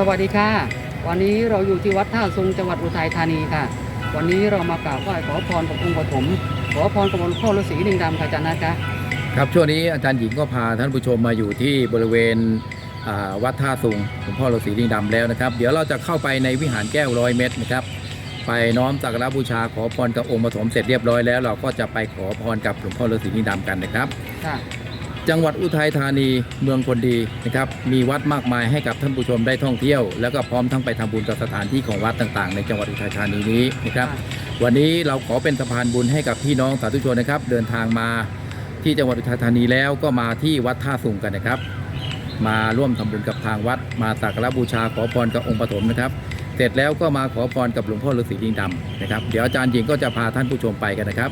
สวัสดีค่ะ วันนี้เราอยู่ที่วัดท่าซุงจังหวัดอุทัยธานีค่ะ วันนี้เรามากราบไหว้ขอพรกับองค์ปฐมขอพรกับหลวงพ่อฤาษีลิงดำค่ะอาจารย์นะคะครับช่วงนี้อาจารย์หญิงก็พาท่านผู้ชมมาอยู่ที่บริเวณอ่าวัดท่าสุงหลวงพ่อฤาษีลิงดำแล้วนะครับ เดี๋ยวเราจะเข้าไปในวิหารแก้วร้อยเม็ดนะครับ ไปน้อมสักการะบูชาขอพรกับองค์ปฐมเสร็จเรียบร้อยแล้ว เราก็จะไปขอพรกับหลวงพ่อฤาษีลิงดำกันนะครับค่ะ จังหวัดอุทัยธานีเมืองคนดีนะครับ มีวัดมากมายให้กับท่านผู้ชมได้ท่องเที่ยว แล้วก็พร้อมทั้งไปทำบุญกับสถานที่ของวัดต่างๆ ในจังหวัดอุทัยธานีนี้นะครับ วันนี้เราขอเป็นสะพานบุญให้กับพี่น้องสาธุชนนะครับ เดินทางมาที่จังหวัดอุทัยธานีแล้วก็มาที่วัดท่าสุงกันนะครับ มาร่วมทำบุญกับทางวัด มาสักการะบูชาขอพรกับองค์ปฐมนะครับ เสร็จแล้วก็มาขอพรกับหลวงพ่อฤาษีลิงดำนะครับ เดี๋ยวอาจารย์หญิงก็จะพาท่านผู้ชมไปกันนะครับ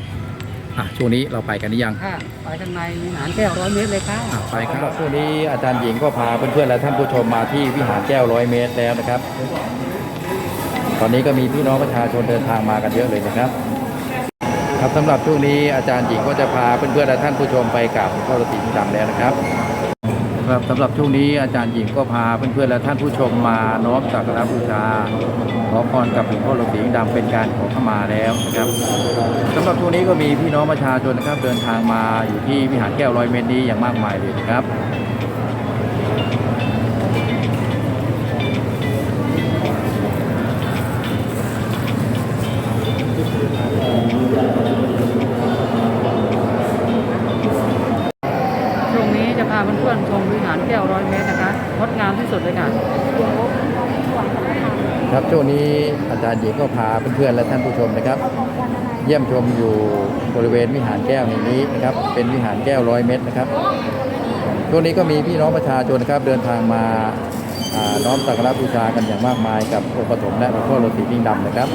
อะช่วงนี้เราไปกันหรือยังค่ะไปข้างในวิหารแก้วร้อยเมตรเลยค่ะอะไปครับช่วงนี้อาจารย์หญิงก็พาเพื่อนๆและท่านผู้ชมมาที่วิหารแก้วร้อยเมตรแล้วนะครับ ตอนนี้ก็มีพี่น้องประชาชนเดินทางมากันเยอะเลยนะครับ ครับสำหรับช่วงนี้อาจารย์หญิงก็จะพาเพื่อนๆและท่านผู้ชมไปกราบหลวงพ่อฤาษีลิงดำแล้วนะครับ ครับสำหรับช่วงนี้อาจารย์หญิงก็พาเพื่อนๆและท่านผู้ชมมาน้อมสักการะบูชา ขอพรกับหลวงพ่อฤาษีลิงดำเป็นการขอขมาแล้วนะครับสำหรับช่วงนี้ก็มีพี่น้องประชาชนนะครับเดินทางมาอยู่ที่วิหารแก้วร้อยเมตรนี้อย่างมากมายเลยนะครับาเพื่อนๆชมวิหารแก้วร้อยเมตรนะคะงดงามที่สุดเลยค่ะครับช่วงนี้อาจารย์หญิงก็พาเพื่อนๆและท่านผู้ชมนะครับ เยี่ยมชมอยู่บริเวณวิหารแก้วแห่งนี้นะครับ เป็นวิหารแก้วร้อยเม็ดนะครับช่วงนี้ก็มีพี่น้องประชาชนนะครับเดินทางมาน้อมสักการะบูชากันอย่างมากมายกับองค์ปฐมและหลวงพ่อฤาษีลิงดำนะครับ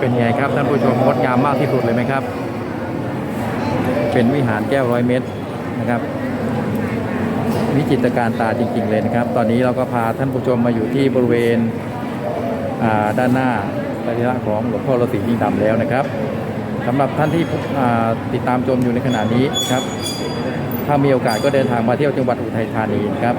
เป็นไงครับท่านผู้ชมงดงามมากที่สุดเลยไหมครับ เป็นวิหารแก้วร้อยเม็ดนะครับ วิจิตรการตาจริง ๆ เลยนะครับ ตอนนี้เราก็พาท่านผู้ชมมาอยู่ที่บริเวณด้านหน้าพระธิระของหลวงพ่อฤาษีลิงดำแล้วนะครับสำหรับท่านที่ติดตามชมอยู่ในขณะนี้ครับ ถ้ามีโอกาสก็เดินทางมาเที่ยวจังหวัดอุทัยธานีนะครับ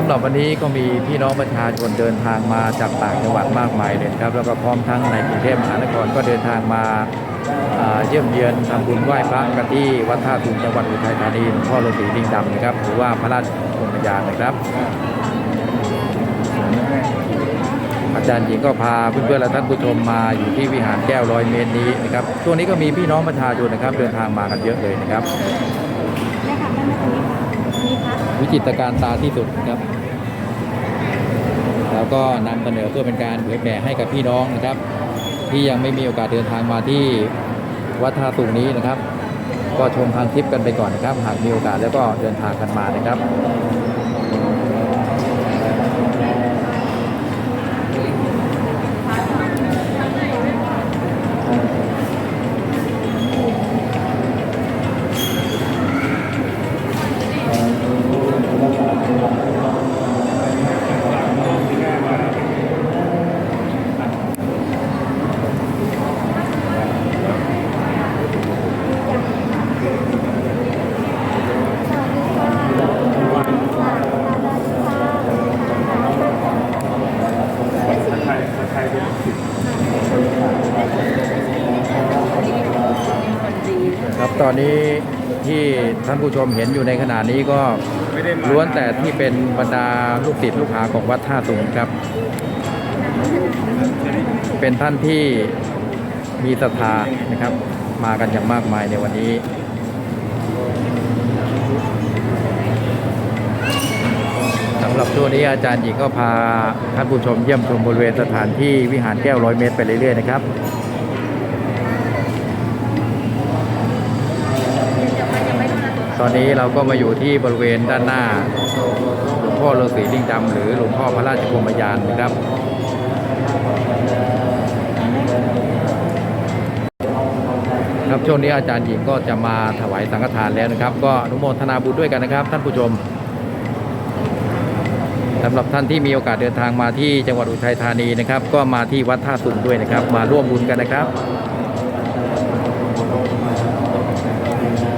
สำหรับวันนี้ก็มีพี่น้องประชาชนเดินทางมาจากต่างจังหวัดมากมายเลยครับ แล้วก็พร้อมทั้งในกรุงเทพมหานครก็เดินทางมาเยี่ยมเยือนทำบุญไหว้พระกันที่วัดท่าตุงจังหวัดอุทัยธานีหลวงพ่อฤาษีลิงดำนะครับหรือว่าพระราชกรมยานนะครับ อาจารย์หญิงก็พาเพื่อนๆและท่านผู้ชมมาอยู่ที่วิหารแก้วร้อยเมตรนี้นะครับช่วงนี้ก็มีพี่น้องประชาชนนะครับ เดินทางมากันเยอะเลยนะครับ วิจิตรการตาที่สุดนะครับ แล้วก็นำเสนอเพื่อเป็นการเผยแผ่ให้กับพี่น้องนะครับ ที่ยังไม่มีโอกาสเดินทางมาที่วัดท่าสูงนี้นะครับ ก็ชมทางคลิปกันไปก่อนนะครับ หากมีโอกาสแล้วก็เดินทางกันมานะครับ อนนี้ที่ท่านผู้ชมเห็นอยู่ในขณะนี้ก็ล้วนแต่ที่เป็นบรรดาลูกศิษย์ลูกหาของวัดท่าสูงครับ เป็นท่านที่มีศรัทธานะครับ มากันอย่างมากมายในวันนี้สำหรับช่วงนี้อาจารย์หญิงก็พาท่านผู้ชมเยี่ยมชมบริเวณสถานที่วิหารแก้วร้อยเมตรไปเรื่อยๆนะครับ ตอนนี้เราก็มาอยู่ที่บริเวณด้านหน้าหลวงพ่อฤาษีลิงดำหรือหลวงพ่อพระราชกรมยานนะครับครับช่วงนี้อาจารย์หญิงก็จะมาถวายสังฆทานแล้วนะครับ ก็อนุโมทนาบุญด้วยกันนะครับ ท่านผู้ชมสำหรับท่านที่มีโอกาสเดินทางมาที่จังหวัดอุทัยธานีนะครับ ก็มาที่วัดท่าสุงด้วยนะครับ มาร่วมบุญกันนะครับ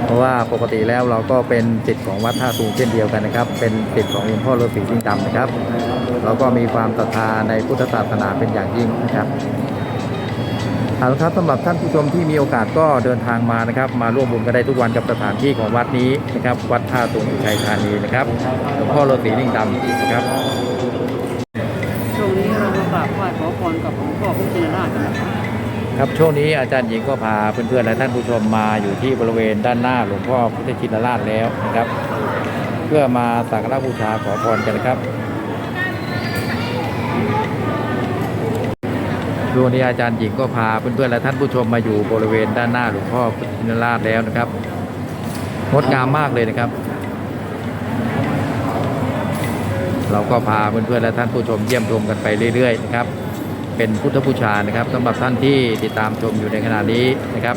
เพ ราะว่าปกติแล้วเราก็เป็นสิทธิ์ของวัดท่าสูงเช่นเดียวกันนะครับ เป็นสิทธิ์ของหลวงพ่อฤาษีสิงดำนะครับ เราก็มีความศรัทธาในพุทธศาสนาเป็นอย่างยิ่งนะครับเอาละครับสำหรับท่านผู้ชมที่มีโอกาสก็เดินทางมานะครับ มาร่วมบุญกันได้ทุกวันกับสถานที่ของวัดนี้นะครับ วัดท่าสูงอุทัยธานีนะครับหลวงพ่อฤาษีลิงดำนะครับช่วงนี้เรามากาบไหว้ขอพรกับหลวงพ่อพุทธินราชนะครับ ครับช่วงนี้อาจารย์หญิงก็พาเพื่อนๆและท่านผู้ชมมาอยู่ที่บริเวณด้านหน้าหลวงพ่อพุทธชินราชแล้วนะครับ เพื่อมาสักการะบูชาขอพรกันนะครับช่วงนี้อาจารย์หญิงก็พาเพื่อนๆและท่านผู้ชมมาอยู่บริเวณด้านหน้าหลวงพ่อพุทธชินราชแล้วนะครับงดงามมากเลยนะครับ เราก็พาเพื่อนๆและท่านผู้ชมเยี่ยมชมกันไปเรื่อยๆนะครับ เป็นพุทธบูชานะครับสำหรับท่านที่ติดตามชมอยู่ในขณะนี้นะครับ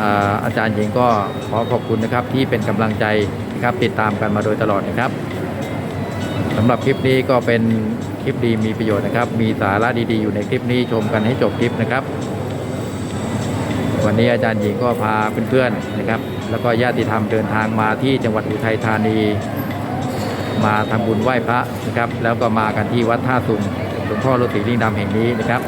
อาอาจารย์หญิงก็ขอขอบคุณนะครับที่เป็นกำลังใจนะครับติดตามกันมาโดยตลอดนะครับสำหรับคลิปนี้ก็เป็นคลิปดีมีประโยชน์นะครับ มีสาระดีๆอยู่ในคลิปนี้ชมกันให้จบคลิปนะครับ วันนี้อาจารย์หญิงก็พาเพื่อนๆนะครับ แล้วก็ญาติธรรมเดินทางมาที่จังหวัดอุทัยธานี มาทำบุญไหว้พระนะครับ แล้วก็มากันที่วัดท่าสุง วงพ่อฤาษีลิงดำแห่งนี้นะครับ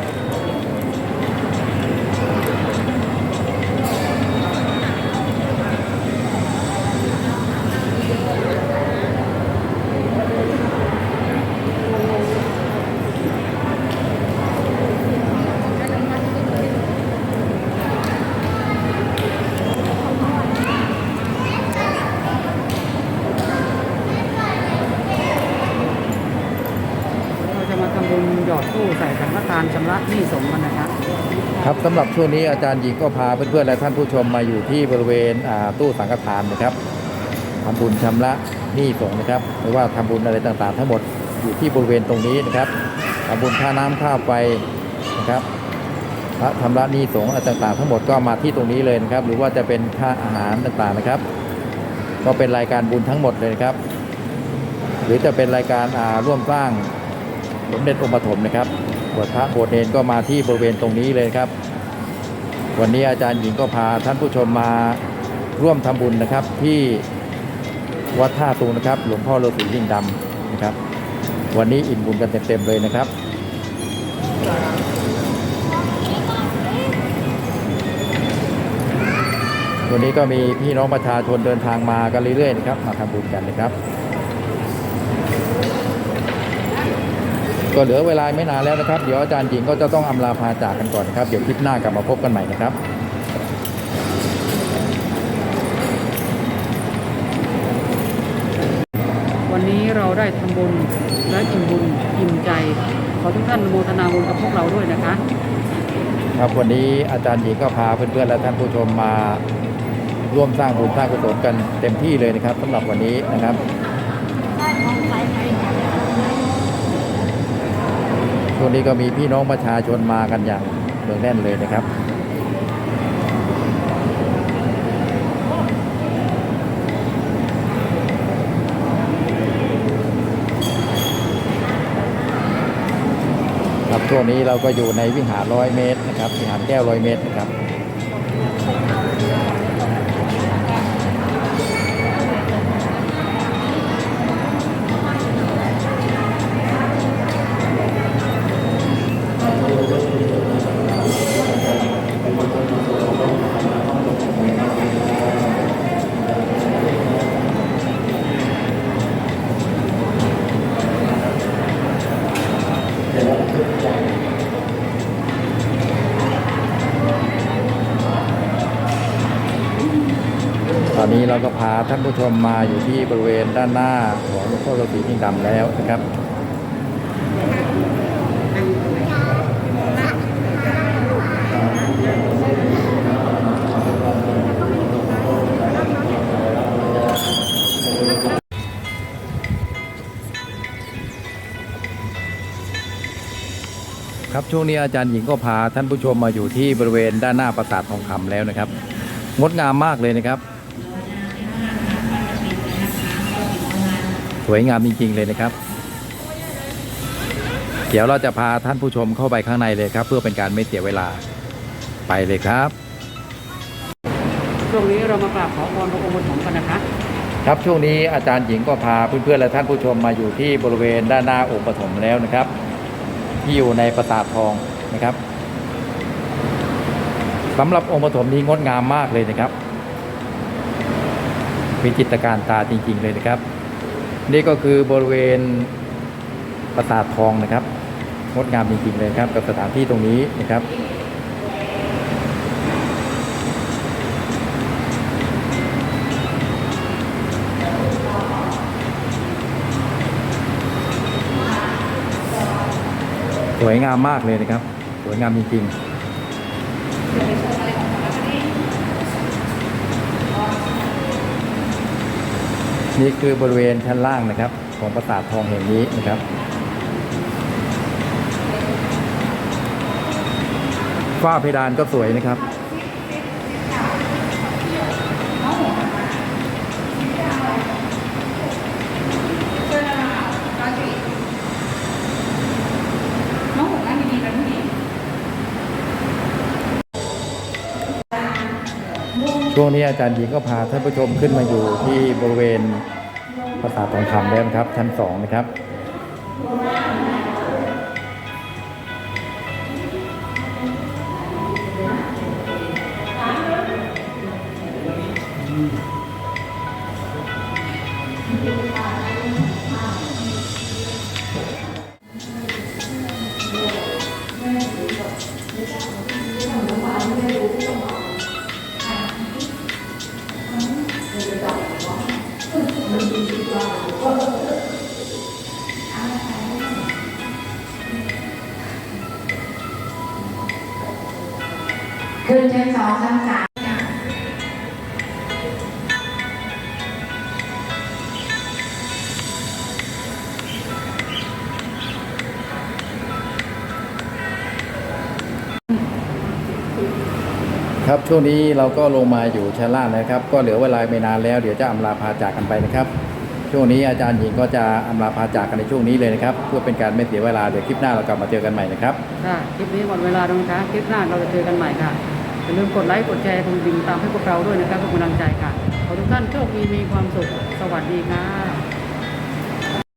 ครับสำหรับช่วงนี้อาจารย์หญิงก็พาเพื่อนๆและท่านผู้ชมมาอยู่ที่บริเวณตู้สังฆทานนะครับทำบุญชำระหนี้สงฆ์นะครับหรือว่าทำบุญอะไรต่างๆ ทั้งหมดอยู่ที่บริเวณตรงนี้นะครับทำบุญค่าน้ำค่าไฟนะครับพระชำระหนี้สงฆ์อะไรต่างๆ ทั้งหมดก็มาที่ตรงนี้เลยนะครับ หรือว่าจะเป็นค่าอาหารต่างๆนะครับ ก็เป็นรายการบุญทั้งหมดเลยนะครับ หรือจะเป็นรายการร่วมสร้างสมเด็จองค์ปฐมนะครับ บวชพระบสถ์เนนก็มาที่บริเวณตรงนี้เลยครับ วันนี้อาจารย์หญิงก็พาท่านผู้ชมมาร่วมทำบุญนะครับ ที่วัดท่าตูงนะครับ หลวงพ่อฤาษีลิงดำนะครับ วันนี้อิ่มบุญกันเต็มๆเลยนะครับวันนี้ก็มีพี่น้องประชาชนเดินทางมากันเรื่อยๆนะครับ มาทำบุญกันนะครับ ก็เหลือเวลาไม่นานแล้วนะครับ เดี๋ยวอาจารย์หญิงก็จะต้องอำลาพาจากกันก่อนนะครับ เดี๋ยวคลิปหน้ากลับมาพบกันใหม่นะครับวันนี้เราได้ทำบุญและอิ่มบุญอิ่มใจ ขอทุกท่านอนุโมทนาบุญกับพวกเราด้วยนะคะ ครับวันนี้อาจารย์หญิงก็พาเพื่อนๆและท่านผู้ชมมาร่วมสร้างบุญสร้างกุศลกันเต็มที่เลยนะครับสำหรับวันนี้นะครับ ช่วงนี้ก็มีพี่น้องประชาชนมากันอย่างเนืองแน่นเลยนะครับครับช่วงนี้เราก็อยู่ในวิหารร้อยเมตรนะครับวิหารแก้วร้อยเมตรนะครับ อนนี้เราก็พาท่านผู้ชมมาอยู่ที่บริเวณด้านหน้าของหลวงพ่อโรตีนิ่งดำแล้วนะครับครับช่วงนี้อาจารย์หญิงก็พาท่านผู้ชมมาอยู่ที่บริเวณด้านหน้าปราสาททองคำแล้วนะครับ งดงามมากเลยนะครับ วยงามจริง ๆ เลยนะครับ เดี๋ยวเราจะพาท่านผู้ชมเข้าไปข้างในเลยครับ เพื่อเป็นการไม่เสียเวลาไปเลยครับช่วงนี้เรามากราบขอพรพระองค์ปฐมกันนะคะครับช่วงนี้อาจารย์หญิงก็พาเพื่อนๆและท่านผู้ชมมาอยู่ที่บริเวณด้านหน้าองค์ปฐมแล้วนะครับ ที่อยู่ในปราสาททองนะครับสำหรับองค์ปฐมนี้งดงามมากเลยนะครับมีจิตรการตาจริง ๆ เลยนะครับ นี่ก็คือบริเวณปราสาททองนะครับงดงามจริงๆเลยครับ กับสถานที่ตรงนี้นะครับสวยงามมากเลยนะครับ สวยงามจริงๆ นี่คือบริเวณชั้นล่างนะครับ ของปราสาททองแห่งนี้นะครับ ฝ้าเพดานก็สวยนะครับ ช่วงนี้อาจารย์หญิงก็พาท่านผู้ชมขึ้นมาอยู่ที่บริเวณปราสาททองคำแล้วนะครับ ชั้นสองนะครับ ขึ้นชั้นสองชั้นสามครับช่วงนี้เราก็ลงมาอยู่ชั้นล่างนะครับ ก็เหลือเวลาไม่นานแล้ว เดี๋ยวจะอำลาพาจากกันไปนะครับ ช่วงนี้อาจารย์หญิงก็จะอำลาพาจากกันในช่วงนี้เลยนะครับ เพื่อเป็นการไม่เสียเวลาเดี๋ยวคลิปหน้าเรากลับมาเจอกันใหม่นะครับค่ะคลิปนี้หมดเวลาแล้วนะคะคลิปหน้าเราจะเจอกันใหม่ค่ะอย่าลืมกดไลค์กดแชร์กดดิ่งตามให้พวกเราด้วยนะครับเพื่อกำลังใจค่ะขอทุกท่านโชคดีมีความสุขสวัสดีค่ะ